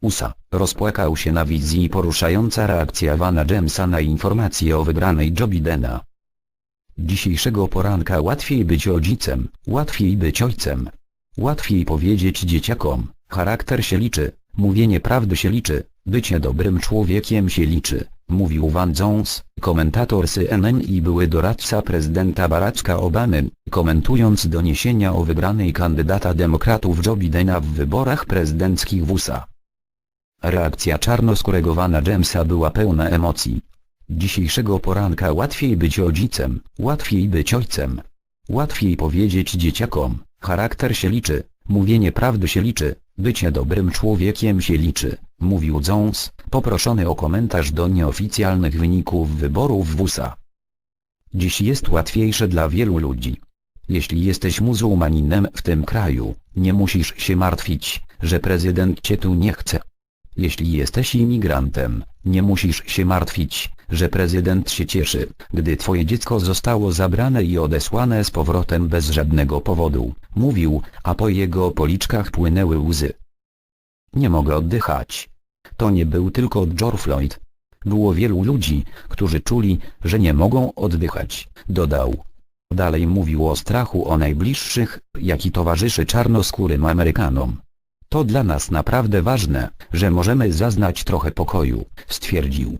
USA, rozpłakał się na wizji poruszająca reakcja Vana Jamesa na informację o wygranej Joe Bidena. Dzisiejszego poranka łatwiej być rodzicem, łatwiej być ojcem. Łatwiej powiedzieć dzieciakom, charakter się liczy, mówienie prawdy się liczy, bycie dobrym człowiekiem się liczy, mówił Van Jones, komentator CNN i były doradca prezydenta Baracka Obamy, komentując doniesienia o wygranej kandydata demokratów Joe Bidena w wyborach prezydenckich w USA. Reakcja czarnoskórego Vana Jamesa była pełna emocji. Dzisiejszego poranka łatwiej być rodzicem, łatwiej być ojcem. Łatwiej powiedzieć dzieciakom, charakter się liczy, mówienie prawdy się liczy, bycie dobrym człowiekiem się liczy, mówił Jones, poproszony o komentarz do nieoficjalnych wyników wyborów w USA. Dziś jest łatwiejsze dla wielu ludzi. Jeśli jesteś muzułmaninem w tym kraju, nie musisz się martwić, że prezydent cię tu nie chce. Jeśli jesteś imigrantem, nie musisz się martwić, że prezydent się cieszy, gdy twoje dziecko zostało zabrane i odesłane z powrotem bez żadnego powodu, mówił, a po jego policzkach płynęły łzy. Nie mogę oddychać. To nie był tylko George Floyd. Było wielu ludzi, którzy czuli, że nie mogą oddychać, dodał. Dalej mówił o strachu o najbliższych, jaki towarzyszy czarnoskórym Amerykanom. To dla nas naprawdę ważne, że możemy zaznać trochę pokoju, stwierdził.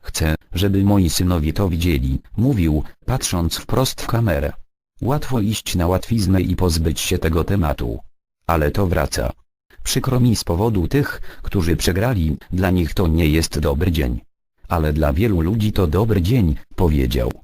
Chcę, żeby moi synowie to widzieli, mówił, patrząc wprost w kamerę. Łatwo iść na łatwiznę i pozbyć się tego tematu. Ale to wraca. Przykro mi z powodu tych, którzy przegrali, dla nich to nie jest dobry dzień. Ale dla wielu ludzi to dobry dzień, powiedział.